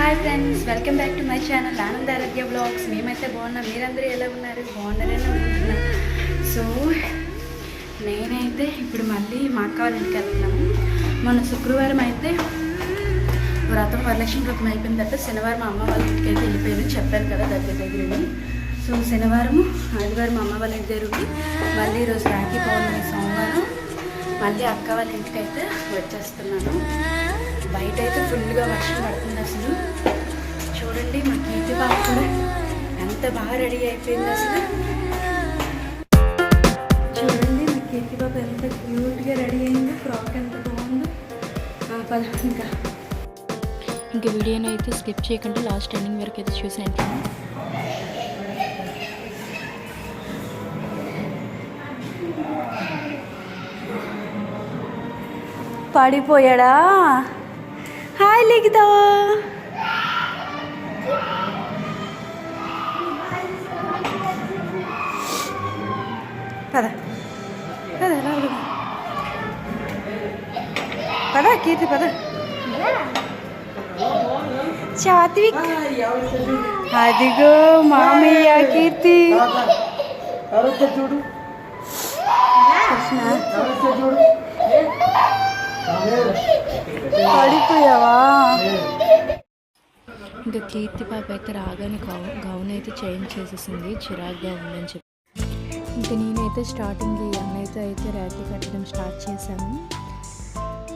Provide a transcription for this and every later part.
Hi friends welcome back to my channel Anand Arogya blogs మేమైతే బాగున్నాం. మీరందరూ ఎలా ఉన్నారు? బాగున్నారని అనుకుంటున్నాను సో నేనైతే ఇప్పుడు మళ్ళీ మా అక్క వాళ్ళ ఇంటికి వెళ్తున్నాము మొన్న శుక్రవారం అయితే వ్రతం వరలక్ష్మి వ్రతం అయిపోయిన తర్వాత శనివారం అమ్మ వాళ్ళ ఇంటికి అయితే వెళ్ళిపోయారు చెప్పారు కదా దగ్గర దగ్గరని. సో శనివారం ఆదివారం అమ్మ వాళ్ళ ఇంటి మళ్ళీ ఈరోజు రాఖీ పౌర్ణమి సోమవారం మళ్ళీ అక్క వాళ్ళ ఇంటికి అయితే వచ్చేస్తున్నాను. బయట అయితే ఫుల్గా వర్షం పడుతుంది అసలు. చూడండి మా కీర్తి బాబు కూడా ఎంత బాగా రెడీ అయిపోయింది అసలు. చూడండి మా కీర్తి బాబు ఎంత క్యూట్గా రెడీ అయిందో. ఫ్రాక్ ఎంత బాగుందో. పద ఇంకా. ఇంక వీడియోని అయితే స్కిప్ చేయకుండా లాస్ట్ ఎండింగ్ వరకు అయితే చూసేయండి. పడిపోయాడా? హాయ్ లిఖితా పద పద లోపలికి పద పద కీర్తి పద సాత్విక్ అదిగో మామయ్య కీర్తి ఎవరొచ్చా చూడు కృష్ణ ఎవరొచ్చా చూడు పడిపోయావా? ఇంకా కీర్తి పాప అయితే రాగానే గౌ గౌన్ అయితే చేంజ్ చేసేసింది చిరాగ్గా ఉందని చెప్పి. ఇంకా నేనైతే స్టార్టింగ్ ఈ అన్నయ్యతో అయితే ర్యాలీ కట్టడం స్టార్ట్ చేశాను.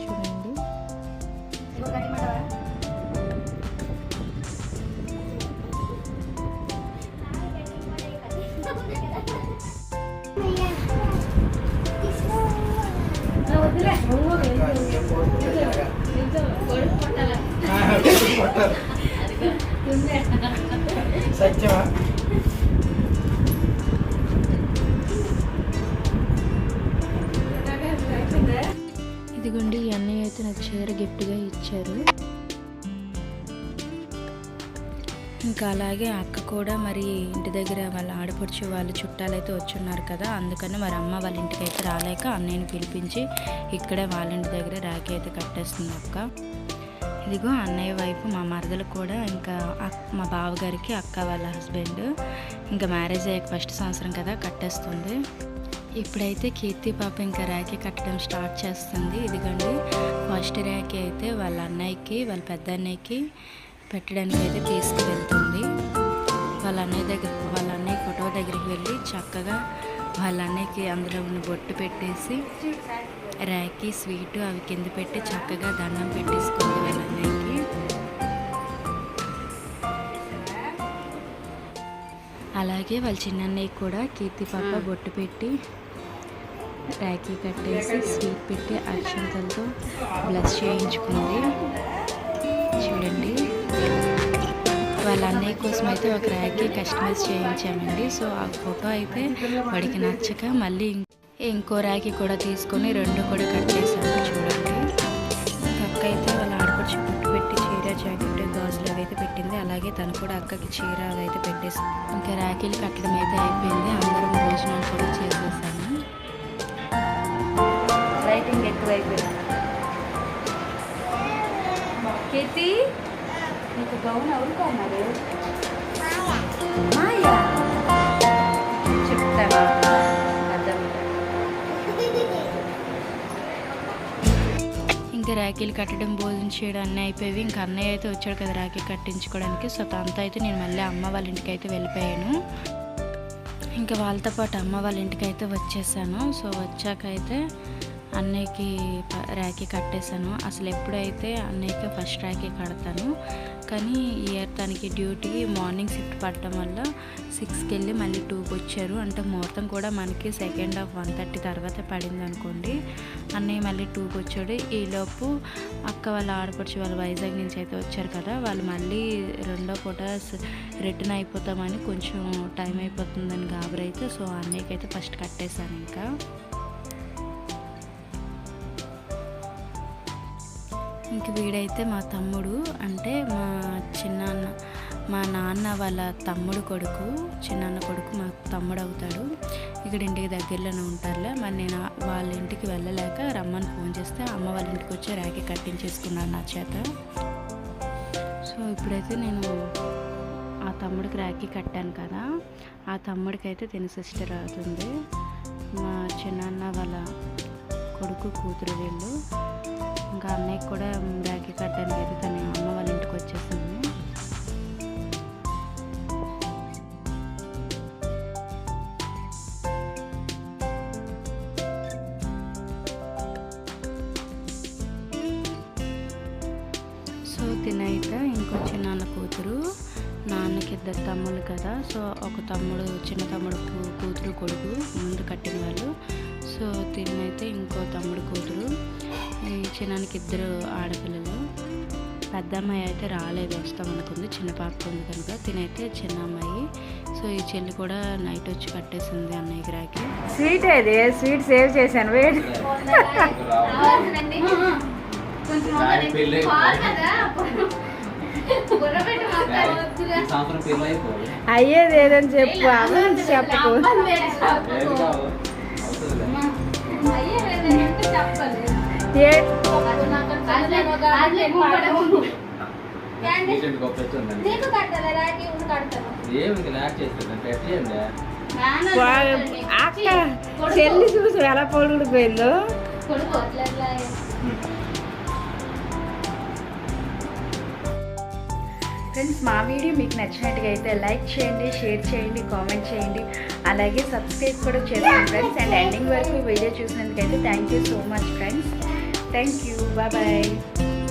చూడండి. సత్యమా? ఇదిగోండి ఈ అన్నయ్య అయితే నాకు చీర గిఫ్ట్గా ఇచ్చారు. ఇంకా అలాగే అక్క కూడా మరి ఇంటి దగ్గర వాళ్ళ ఆడపడుచు వాళ్ళ చుట్టాలు అయితే వచ్చున్నారు కదా అందుకని మరి అమ్మ వాళ్ళ ఇంటికి అయితే రాలేక అన్నయ్యని పిలిపించి ఇక్కడే వాళ్ళ ఇంటి దగ్గర రాఖీ అయితే కట్టేస్తుంది అక్క. ఇదిగో అన్నయ్య వైపు మా మరదలు కూడా ఇంకా అక్- మా బావగారికి అక్క వాళ్ళ హస్బెండ్ ఇంకా మ్యారేజ్ అయ్యాక ఫస్ట్ సంవత్సరం కదా కట్టేస్తుంది. ఇప్పుడైతే కీర్తి పాప ఇంకా ర్యాకీ కట్టడం స్టార్ట్ చేస్తుంది. ఇదిగోండి ఫస్ట్ ర్యాకీ అయితే వాళ్ళ అన్నయ్యకి వాళ్ళ పెద్ద అన్నయ్యకి పెట్టడానికి అయితే తీసుకువెళ్తుంది. వాళ్ళ అన్నయ్య దగ్గర వాళ్ళ అన్నయ్య ఫోటో దగ్గరికి వెళ్ళి చక్కగా వాళ్ళ అన్నయ్యకి అందులో ఉన్న బొట్టు పెట్టేసి ర్యాకీ స్వీట్ అవి కింద పెట్టి చక్కగా దండం పెట్టేసుకుంది వాళ్ళ అన్నయ్యకి అలాగే వాళ్ళ చిన్నన్నయ్య కూడా కీర్తి పాప బొట్టు పెట్టి ర్యాకీ కట్టేసి స్వీట్ పెట్టి అక్షంతలతో బ్లస్ చేయించుకుంది. వాళ్ళ అన్నయ్య కోసం అయితే ఒక ర్యాకీ కస్టమైజ్ చేయించామండి. సో ఆ ఫోటో అయితే వాడికి నచ్చక మళ్ళీ ఇంకో ర్యాకీ కూడా తీసుకొని రెండు కూడా కట్ చేసాము చూడండి. అక్క అయితే వాళ్ళ ఆడపడిచి పుట్టు పెట్టి చీర జాకెట్ గాజులు అవి అయితే పెట్టింది. అలాగే తను కూడా అక్కకి చీర అయితే పెట్టేసి ఇంకా ర్యాకీలు కట్టడం అయితే అయిపోయింది. అందరం భోజనాలు కూడా చేసేసాము. లైటింగ్ ఎక్కువైపోయింది. కీర్తి? నీకు గౌన్ ఎవరు కొన్నారు? మాయా. చెప్తావా అర్థం ఇంకా రాఖీలు కట్టడం భోజనం చేయడం అన్నీ అయిపోయి ఇంకా అన్నయ్య అయితే వచ్చాడు కదా రాఖీ కట్టించుకోవడానికి. సో తనతో అయితే నేను మళ్ళీ అమ్మ వాళ్ళ ఇంటికి అయితే వెళ్ళిపోయాను. ఇంకా వాళ్ళతో పాటు అమ్మ వాళ్ళ ఇంటికి అయితే వచ్చేసాను. సో వచ్చాక అయితే అన్నయ్యకి ప- రాఖీ కట్టేశాను. అసలు ఎప్పుడైతే అన్నయ్యకి ఫస్ట్ రాఖీ కడతాను కానీ ఇయర్ తనకి డ్యూటీ మార్నింగ్ షిఫ్ట్ పడటం వల్ల సిక్స్కి వెళ్ళి మళ్ళీ టూకి వచ్చారు అంటే ముహూర్తం కూడా మనకి సెకండ్ హాఫ్ వన్ థర్టీ తర్వాత పడింది అనుకోండి అన్నయ్య మళ్ళీ టూకి వచ్చాడు ఈలోపు అక్క వాళ్ళ ఆడపడుచు వాళ్ళ వైజాగ్ నుంచి అయితే వచ్చారు కదా వాళ్ళు మళ్ళీ రెండో పూట రిటర్న్ అయిపోతామని కొంచెం టైం అయిపోతుందని గాబరైతే సో అన్నయ్యకి అయితే ఫస్ట్ కట్టేశాను ఇంకా. ఇంక వీడైతే మా తమ్ముడు అంటే మా చిన్నాన్న మా నాన్న వాళ్ళ తమ్ముడు కొడుకు చిన్నాన్న కొడుకు మా తమ్ముడు అవుతాడు. ఇక్కడ ఇంటికి దగ్గరలోనే ఉంటారులే. మరి నేను వాళ్ళ ఇంటికి వెళ్ళలేక రమ్మని ఫోన్ చేస్తే అమ్మ వాళ్ళ ఇంటికి వచ్చి ర్యాకి కట్టించేసుకున్నాను నా చేత. సో ఇప్పుడైతే నేను ఆ తమ్ముడికి ర్యాకి కట్టాను కదా. ఆ తమ్ముడికి అయితే తిని సిస్టర్ అవుతుంది. మా చిన్నాన్న వాళ్ళ కొడుకు కూతురు వీళ్ళు. ఇంకా అన్నయ్యకి కూడా రాఖీ కట్టడానికి అయితే తన అమ్మ వాళ్ళ ఇంటికి వచ్చేసింది. సో తినైతే ఇంకో నాన్న కూతురు నాన్నకి ఇద్దరు తమ్ముళ్ళు కదా. సో ఒక తమ్ముడు చిన్న తమ్ముడు కూతురు కొడుకు ముందు కట్టిన వాళ్ళు. సో తినైతే ఇంకో తమ్ముడు కూతురు. ఈ చిన్నానికి ఇద్దరు ఆడపిల్లలు. పెద్ద అమ్మాయి అయితే రాలేదు వస్తాం అనుకుంది చిన్న పాప ఉంది కనుక తినైతే చిన్న అమ్మాయి. సో ఈ చెల్లి కూడా నైట్ వచ్చి కట్టేసింది అన్నయ్యకి రాకి స్వీట్ ఏది? స్వీట్ సేవ్ చేశాను? వేడి. అయ్యేది ఏదని చెప్పు. అవ్వని అక్క చెల్లి చూసి ఎలా పొడుగుడిపోయిందో ఫ్రెండ్స్ మా వీడియో మీకు నచ్చినట్టుగా అయితే లైక్ చేయండి షేర్ చేయండి కామెంట్ చేయండి. అలాగే సబ్స్క్రైబ్ కూడా చేసుకోండి ఫ్రెండ్స్. అండ్ ఎండింగ్ వరకు video చూసినందుకైతే thank you so much friends thank you bye